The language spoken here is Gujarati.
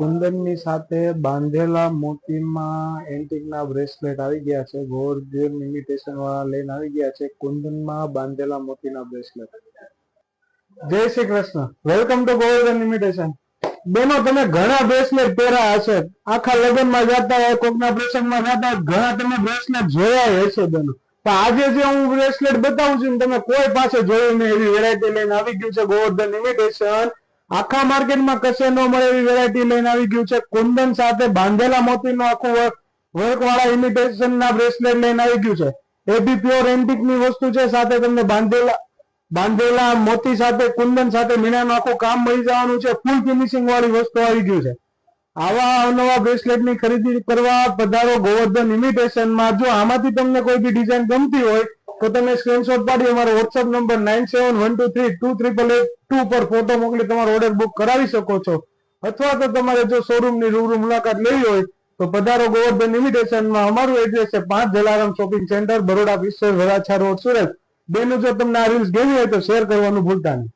કુંદનની સાથે બાંધેલા મોતીમાં એન્ટિકના બ્રેસલેટ આવી ગયા છે. ગોલ્ડન ઇમિટેશન વાળા લઈને આવી ગયા છે. કુંદનમાં બાંધેલા મોતીના bracelet. Jai Shri Krishna. Welcome to Govardhan imitation બેનો, તમે ઘણા બ્રેસલેટ પહેર્યા હશે. આખા લગ્નમાં જતા હોય, કોકના પ્રસંગમાં જતા ઘણા તમે બ્રેસલેટ જોયા હશે બેનો. પણ આજે જે હું બ્રેસલેટ બતાવું છું તમે કોઈ પાસે જોયું નહીં. એવી વેરાયટી લઈને આવી ગયું છે ગોવર્ધન ઇમિટેશન આખા માર્કેટમાં કશે ન મળે એવી વેરાયટી લઈને આવી ગયું છે. કુંદન સાથે બાંધેલા મોતીનો આખું વર્ક વર્ક વાળા ઇમિટેશન ના બ્રેસલેટ લઈને આવી ગયું છે. એ બી પ્યોર એન્ટિકની વસ્તુ છે. સાથે તમને બાંધેલા બાંધેલા મોતી સાથે, કુંદન સાથે મીણાનું આખું કામ મળી જવાનું છે. ફૂલ ફિનિશિંગ વાળી વસ્તુ આવી ગયું છે. આવા અવનવા બ્રેસલેટની ખરીદી કરવા પધારો ગોવર્ધન ઇમિટેશનમાં. જો આમાંથી તમને કોઈ બી ડિઝાઇન ગમતી હોય, તો તમે સ્ક્રીનશોટ પાડી અમારો WhatsApp number nine seven one two three two triple eight two પર ફોટો મોકલી તમારો ઓર્ડર બુક કરાવી શકો છો. અથવા તો તમારે જો શોરૂમની રૂબરૂ મુલાકાત લેવી હોય, તો પધારો ગોવર્ધન ઇમિટેશનમાં અમારું એડ્રેસ છે પાંચ જલારામ શોપિંગ સેન્ટર બરોડા વિશ્વ વરાછા રોડ સુરત. બેનું જો તમને આ રીલ્સ ગમી હોય તો શેર કરવાનું ભૂલતા નહીં.